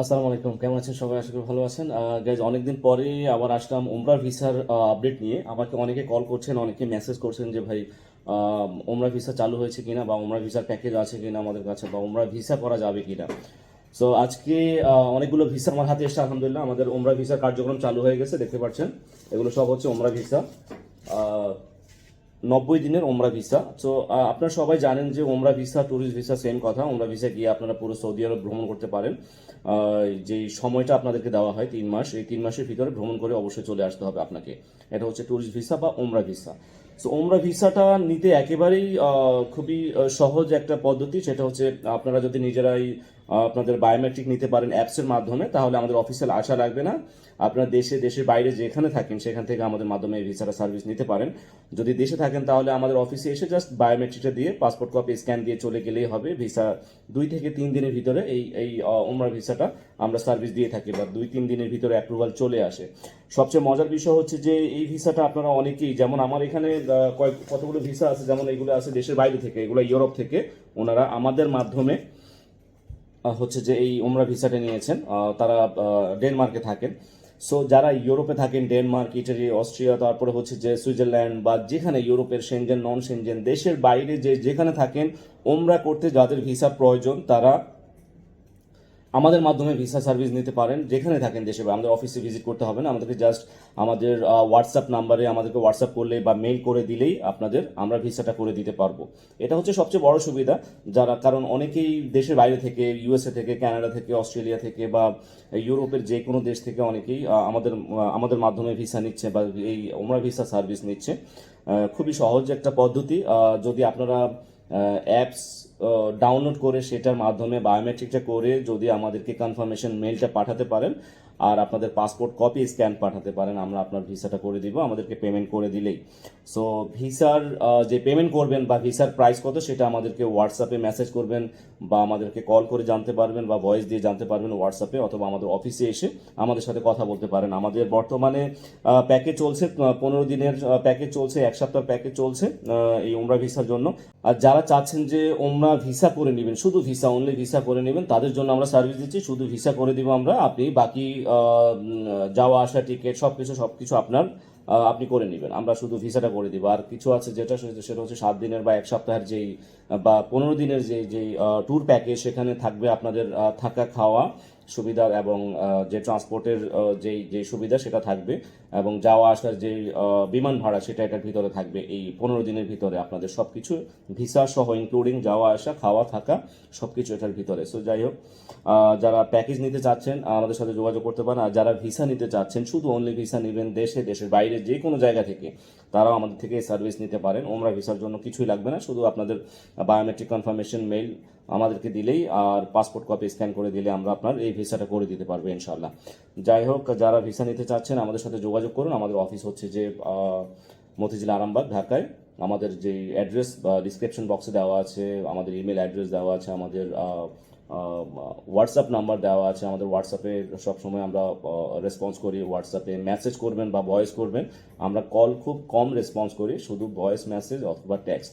আসসালামু আলাইকুম, কেমন আছেন সবাই? আশা করি ভালো আছেন। গাইজ অনেকদিন পরে আবার আসলাম ওমরা ভিসার আপডেট নিয়ে। আমাকে অনেকে কল করছেন, অনেকে মেসেজ করছেন যে, ভাই ওমরা ভিসা চালু হয়েছে কিনা বা ওমরা ভিসার প্যাকেজ আছে কিনা আমাদের কাছে বা ওমরা ভিসা করা যাবে কিনা? সো আজকে অনেকগুলো ভিসা আমার হাতে এসছে, আলহামদুলিল্লাহ। আমাদের ওমরা ভিসার কার্যক্রম চালু হয়ে গেছে, দেখতে পাচ্ছেন। এগুলো সব হচ্ছে ওমরা ভিসা নব্বই দিনের ওমরা ভিসা। তো আপনারা সবাই জানেন যে ওমরা ভিসা ট্যুরিস্ট ভিসা সেম কথা। ওমরা ভিসা গিয়ে আপনারা পুরো সৌদি আরব ভ্রমণ করতে পারেন। যে সময়টা আপনাদেরকে দেওয়া হয় তিন মাস, এই তিন মাসের ভিতরে ভ্রমণ করে অবশ্যই চলে আসতে হবে আপনাকে। এটা হচ্ছে ট্যুরিস্ট ভিসা বা ওমরা ভিসা। সো ওমরা ভিসাটা নিতে একেবারেই খুবই সহজ একটা পদ্ধতি। সেটা হচ্ছে আপনারা যদি নিজেরাই আপনাদের বায়োমেট্রিক নিতে পারেন অ্যাপসের মাধ্যমে, তাহলে আমাদের অফিসিয়াল আশা লাগবে না। আপনার দেশে, দেশের বাইরে যেখানে থাকেন, সেখান থেকে আমাদের মাধ্যমে ভিসাটা সার্ভিস নিতে পারেন। যদি দেশে থাকেন, তাহলে আমাদের অফিসে এসে জাস্ট বায়োমেট্রিকটা দিয়ে পাসপোর্ট কপি স্ক্যান দিয়ে চলে গেলেই হবে। ভিসা দুই থেকে তিন দিনের ভিতরে এই এই ওমরা ভিসাটা আমরা সার্ভিস দিয়ে থাকি, বা দুই, তিন দিনের ভিতরে অ্যাপ্রুভাল চলে আসে। সবচেয়ে মজার বিষয় হচ্ছে যে এই ভিসাটা আপনারা অনেকেই, যেমন আমার এখানে কয়েক, কতগুলো ভিসা আছে, যেমন এগুলো আছে দেশের বাইরে থেকে, এগুলো ইউরোপ থেকে, ওনারা আমাদের মাধ্যমে হচ্ছে যে এই ওমরা ভিসাটা নিয়েছেন তারা ডেনমার্কে থাকেন। সো যারা ইউরোপে থাকেন, ডেনমার্ক, ইটালি, অস্ট্রিয়া, তারপরে হচ্ছে যে সুইজারল্যান্ড বা যেখানে ইউরোপের সেনজেন নন সেনজেন দেশের বাইরে যে যেখানে থাকেন ওমরা করতে যাদের ভিসা প্রয়োজন, তারা আমাদের মাধ্যমে ভিসা সার্ভিস নিতে পারেন, যেখানে থাকেন দেশে আমাদের অফিসে ভিজিট করতে হবে না, আমাদেরকে জাস্ট আমাদের হোয়াটসঅ্যাপ নাম্বারে আমাদেরকে হোয়াটসঅ্যাপ করলে বা মেইল করে দিলেই আপনাদের আমরা ভিসাটা করে দিতে পারব। এটা হচ্ছে সবচেয়ে বড় সুবিধা, যারা, কারণ অনেকেই দেশের বাইরে থেকে ইউএসএ থেকে কানাডা থেকে অস্ট্রেলিয়া থেকে বা ইউরোপের যে কোনো দেশ থেকে অনেকেই আমাদের আমাদের মাধ্যমে ভিসা নিচ্ছে বা এই ওমরা ভিসা সার্ভিস নিচ্ছে। খুবই সহজ একটা পদ্ধতি যদি আপনারা অ্যাপস ডাউনলোড করে সেটার মাধ্যমে বায়োমেট্রিকটা করে যদি আমাদেরকে কনফার্মেশন মেলটা পাঠাতে পারেন আর আপনাদের পাসপোর্ট কপি স্ক্যান পাঠাতে পারেন, আমরা আপনার ভিসাটা করে দিব, আমাদেরকে পেমেন্ট করে দিলেই। সো ভিসার যে পেমেন্ট করবেন বা ভিসার প্রাইস কত সেটা আমাদেরকে হোয়াটসঅ্যাপে মেসেজ করবেন বা আমাদেরকে কল করে জানতে পারবেন বা ভয়েস দিয়ে জানতে পারবেন হোয়াটসঅ্যাপে অথবা আমাদের অফিসে এসে আমাদের সাথে কথা বলতে পারেন। আমাদের বর্তমানে প্যাকেজ চলছে পনেরো দিনের প্যাকেজ চলছে, এক সপ্তাহ প্যাকেজ চলছে এই ওমরা ভিসার জন্য। আর যারা চাচ্ছেন যে ওমরা ভিসা করে নেবেন, শুধু ভিসা অনলি ভিসা করে নেবেন, তাদের জন্য আমরা সার্ভিস দিচ্ছি, শুধু ভিসা করে দিব আমরা, আপনি বাকি যাওয়া আসা টিকিট সব কিছু সব কিছু আপনার আপনি করে নেবেন। আমরা শুধু ভিসাটা করে দিব। আর কিছু আছে যেটা সেটা- হচ্ছে সাত দিনের বা এক সপ্তাহের যেই, বা পনেরো দিনের যে যেই ট্যুর প্যাকেজ সেখানে থাকবে আপনাদের থাকা খাওয়া সুবিধা এবং যে ট্রান্সপোর্টের যেই যে সুবিধা, সেটা থাকবে। এবং যাওয়া আসার যে বিমান ভাড়া, সেটা এটার ভিতরে থাকবে। এই পনেরো দিনের ভিতরে আপনাদের সব কিছু ভিসা সহ ইনক্লুডিং যাওয়া আসা, খাওয়া থাকা সব কিছু এটার ভিতরে। সো যাই হোক যারা প্যাকেজ নিতে চাচ্ছেন, আমাদের সাথে যোগাযোগ করতে পারেন। আর যারা ভিসা নিতে চাচ্ছেন, শুধু অনলি ভিসা নেবেন দেশে, দেশের বাইরে। যে কোনো জায়গা থেকে তারাও আমাদের থেকে সার্ভিস নিতে পারেন। ওমরা ভিসার জন্য কিছুই লাগবে না, শুধু আপনাদের বায়োমেট্রিক কনফার্মেশন মেইল আমাদেরকে দিলেই আর পাসপোর্ট কপি স্ক্যান করে দিলে আমরা আপনার এই ভিসাটা করে দিতে পারব ইনশাল্লাহ যাই হোক, যারা ভিসা নিতে চাচ্ছেন আমাদের সাথে যোগাযোগ করুন। আমাদের অফিস হচ্ছে যে মতিঝিল আরামবাগ, ঢাকায়। আমাদের যে অ্যাড্রেস বা ডিসক্রিপশন বক্সে দেওয়া আছে, আমাদের ইমেল অ্যাড্রেস দেওয়া আছে, আমাদের হোয়াটসঅ্যাপ নাম্বার দেওয়া আছে, আমাদের হোয়াটসঅ্যাপে সবসময় আমরা রেসপন্স করি হোয়াটসঅ্যাপে মেসেজ করবেন বা ভয়েস করবেন। আমরা কল খুব কম রেসপন্স করি, শুধু ভয়েস মেসেজ অথবা টেক্সট